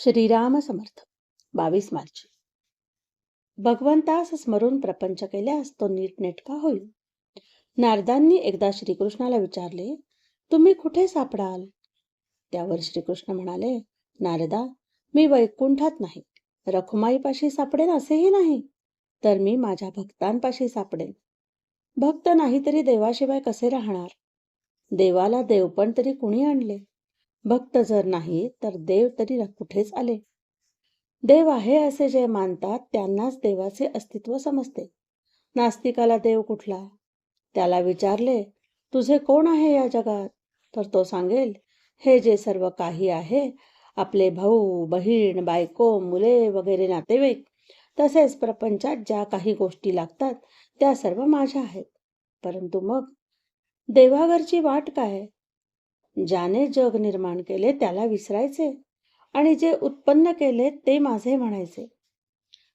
श्रीराम समर्थ बावीस मार्च. भगवंतास स्मरून प्रपंच केल्यास तो नीटनेटका होईल. नारदांनी एकदा श्रीकृष्णाला विचारले तुम्ही कुठे सापडाल? त्यावर श्रीकृष्ण म्हणाले नारदा मी वैकुंठात नाही. रखुमाईपाशी सापडेन असेही नाही तर मी माझ्या भक्तांपाशी सापडेन. भक्त नाही तरी देवाशिवाय कसे राहणार? देवाला देवपण तरी कुणी आणले? भक्त जर नाही तर देव तरी कुठेच आले. देव आहे असे जे मानतात त्यांनाच देवाचे अस्तित्व समजते. नास्तिकाला देव कुठला? त्याला विचारले तुझे कोण आहे या जगात? तर तो सांगेल हे जे सर्व काही आहे आपले भाऊ बहीण बायको मुले वगैरे नातेवाईक तसेच प्रपंचात ज्या काही गोष्टी लागतात त्या सर्व माझ्या आहेत. परंतु मग देवाघरची वाट काय? ज्याने जग निर्माण केले त्याला विसरायचे आणि जे उत्पन्न केले ते माझे म्हणायचे.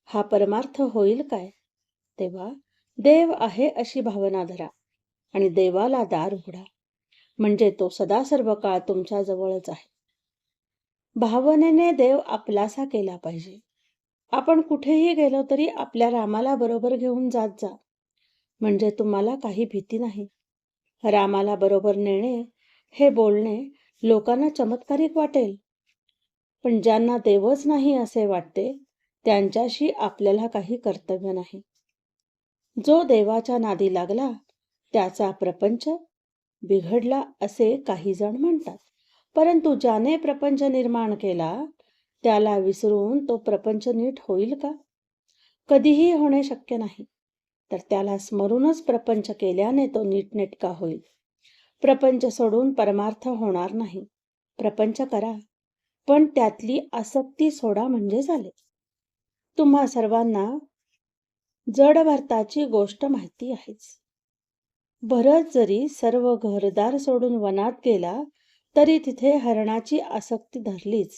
हा परमार्थ होईल काय? तेव्हा देव आहे अशी भावना धरा आणि देवाला दार उघडा. म्हणजे तो सदा सर्व काळ तुमच्या जवळच आहे. भावनेने देव आपलासा केला पाहिजे. आपण कुठेही गेलो तरी आपल्या रामाला बरोबर घेऊन जात जा. म्हणजे तुम्हाला काही भीती नाही. रामाला बरोबर नेणे हे बोलणे लोकांना चमत्कारिक वाटेल. पण ज्यांना देवच नाही असे वाटते त्यांच्याशी आपल्याला काही कर्तव्य नाही. जो देवाच्या नादी लागला त्याचा प्रपंच बिघडला असे काही जण म्हणतात. परंतु ज्याने प्रपंच निर्माण केला त्याला विसरून तो प्रपंच नीट होईल का? कधीही होणे शक्य नाही. तर त्याला स्मरूनच प्रपंच केल्याने तो नीटनेटका होईल. प्रपंच सोडून परमार्थ होणार नाही. प्रपंच करा. पण त्यातली आसक्ती सोडा म्हणजे झाले. तुम्हा सर्वांना जड भारताची गोष्ट माहिती आहेच. भरत जरी सर्व घरदार सोडून वनात गेला तरी तिथे हरणाची आसक्ती धरलीच.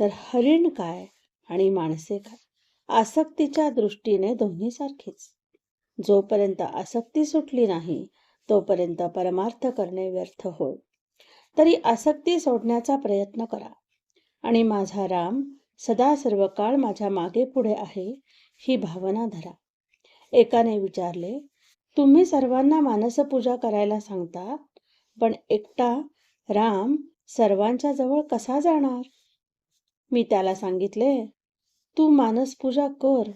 तर हरिण काय आणि माणसे काय? आसक्तीच्या दृष्टीने दोन्ही सारखीच. जोपर्यंत आसक्ती सुटली नाही तोपर्यंत परमार्थ करणे व्यर्थ होय. तरी आसक्ती सोडण्याचा प्रयत्न करा. आणि माझा राम सदा सर्व काळ माझ्या मागे पुढे आहे ही भावना धरा. एकाने विचारले तुम्ही सर्वांना मानसपूजा करायला सांगता? पण एकटा राम सर्वांच्या जवळ कसा जाणार? मी त्याला सांगितले तू मानसपूजा कर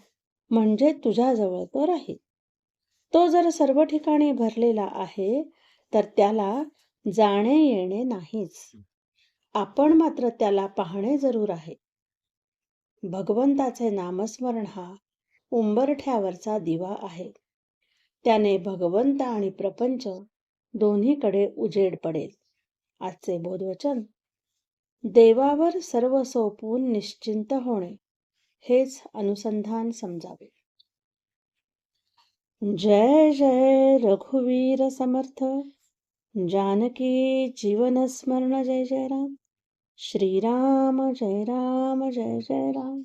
म्हणजे तुझ्याजवळ तो राहील. तो जर सर्व ठिकाणी भरलेला आहे तर त्याला जाणे येणे नाहीच. आपण मात्र त्याला पाहणे जरूर आहे. भगवंताचे नामस्मरण हा उंबरठ्यावरचा दिवा आहे. त्याने भगवंत आणि प्रपंच दोन्हीकडे उजेड पडेल. आजचे बोधवचन देवावर सर्व सोपवून निश्चिंत होणे हेच अनुसंधान समजावे. जय जय रघुवीर समर्थ। जानकी जीवन स्मरण जय जय राम। श्रीराम जय राम जय जय राम।